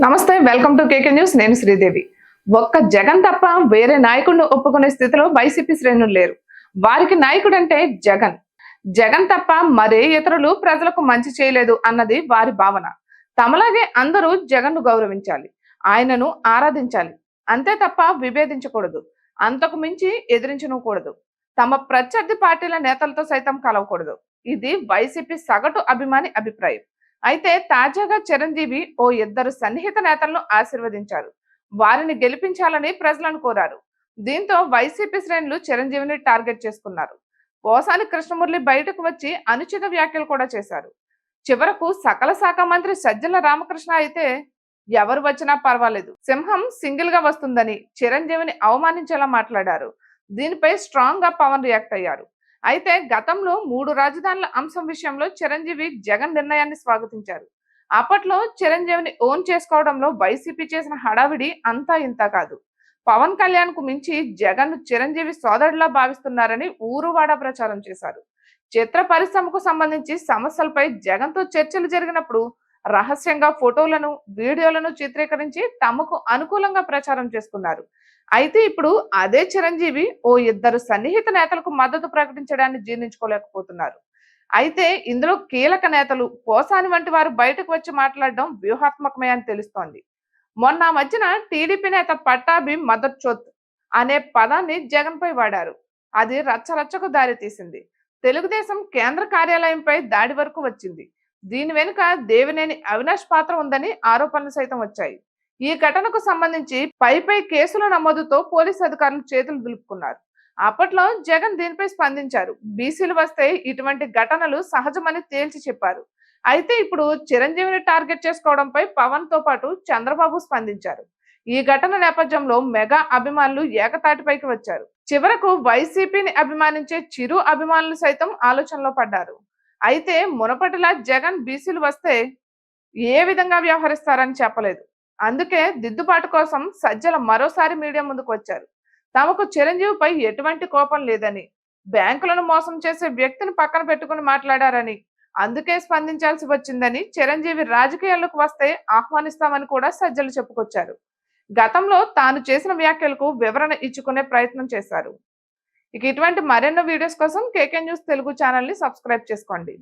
నమస్తే welcome to KK news. నేను శ్రీదేవి. ఒక్క జగన్ తప్ప వేరే నాయకుడిని ఒప్పుకునే స్థితిలో వైసీపీ శ్రేణులు లేరు. వారికి నాయకుడు అంటే జగన్. జగన్ తప్ప మరే ఇతరులు ప్రజలకు మంచి చేయలేదు అన్నది వారి భావన. తమలాగే అందరూ జగన్ను గౌరవించాలి. ఆయనను ఆరాధించాలి. అంతే తప్ప విభేదించకూడదు. అంతకు మించి ఎదిరించనకూడదు. తమ ప్రత్యర్థి పార్టీల నేతలతో సైతం కలవకూడదు. ఇది వైసీపీ సగటు అభిమాని అభిప్రాయం. అయితే తాజాగా చిరంజీవి ఓ ఇద్దరు సన్నిహిత నేతలను ఆశీర్వదించారు. వారిని గెలిపించాలని ప్రజలను కోరారు. దీంతో వైసీపీ శ్రేణులు చిరంజీవిని టార్గెట్ చేసుకున్నారు. పోసాని కృష్ణమురళి బయటకు వచ్చి అనుచిత వ్యాఖ్యలు కూడా చేశారు. చివరకు సకల శాఖ మంత్రి సజ్జల రామకృష్ణ అయితే ఎవరు వచ్చినా పర్వాలేదు. సింహం సింగిల్గా వస్తుందని చిరంజీవిని అవమానించేలా మాట్లాడారు. దీనిపై స్ట్రాంగ్గా పవన్ రియాక్ట్ అయ్యారు. అయితే గతంలో మూడు రాజధానుల అంశం విషయంలో చిరంజీవి జగన్ నిర్ణయాన్ని స్వాగతించారు. అప్పట్లో చిరంజీవిని ఓన్ చేసుకోవడంలో వైసీపీ చేసిన హడావిడి అంతా ఇంత కాదు. పవన్ కళ్యాణ్కు మించి జగన్ చిరంజీవి సోదరులా భావిస్తున్నారని ఊరువాడ ప్రచారం చేశారు. చిత్ర పరిశ్రమకు సంబంధించి సమస్యలపై జగన్తో చర్చలు జరిగినప్పుడు రహస్యంగా ఫోటోలను వీడియోలను చిత్రీకరించి తమకు అనుకూలంగా ప్రచారం చేసుకున్నారు. అయితే ఇప్పుడు అదే చిరంజీవి ఓ ఇద్దరు సన్నిహిత నేతలకు మద్దతు ప్రకటించడాన్ని జీర్ణించుకోలేకపోతున్నారు. అయితే ఇందులో కీలక నేతలు పోసాని వంటి వారు బయటకు వచ్చి మాట్లాడడం వ్యూహాత్మకమే అని తెలుస్తోంది. మొన్న మధ్యన టీడీపీ నేత పట్టాభి మదర్ చోత్ అనే పదాన్ని జగన్ పై వాడారు. అది రచ్చరచ్చకు దారి తీసింది తెలుగుదేశం కేంద్ర కార్యాలయంపై దాడి వరకు వచ్చింది. దీని వెనుక దేవినేని అవినాష్ పాత్ర ఉందని ఆరోపణలు సైతం వచ్చాయి. ఈ ఘటనకు సంబంధించి పైపై కేసుల నమోదుతో పోలీసు అధికారులు చేతులు దులుపుకున్నారు. అప్పట్లో జగన్ దీనిపై స్పందించారు. బీసీలు వస్తే ఇటువంటి ఘటనలు సహజమని తేల్చి చెప్పారు. అయితే ఇప్పుడు చిరంజీవిని టార్గెట్ చేసుకోవడంపై పవన్తో పాటు చంద్రబాబు స్పందించారు. ఈ ఘటన నేపథ్యంలో మెగా అభిమానులు ఏకతాటిపైకి వచ్చారు. చివరకు వైసీపీని అభిమానించే చిరు అభిమానులు సైతం ఆలోచనలో పడ్డారు. అయితే మునపటిలా జగన్ బీసీలు వస్తే ఏ విధంగా వ్యవహరిస్తారని చెప్పలేదు. అందుకే దిద్దుబాటు కోసం సజ్జల మరోసారి మీడియా ముందుకు వచ్చారు. తమకు చిరంజీవిపై ఎటువంటి కోపం లేదని బ్యాంకులను మోసం చేసే వ్యక్తిని పక్కన పెట్టుకుని మాట్లాడారని అందుకే స్పందించాల్సి వచ్చిందని చిరంజీవి రాజకీయాలకు వస్తే ఆహ్వానిస్తామని కూడా సజ్జలు చెప్పుకొచ్చారు. గతంలో తాను చేసిన వ్యాఖ్యలకు వివరణ ఇచ్చుకునే ప్రయత్నం చేశారు. ఇక ఇటువంటి మరెన్నో వీడియోస్ కోసం కేకే న్యూస్ తెలుగు ఛానల్ని సబ్స్క్రైబ్ చేసుకోండి.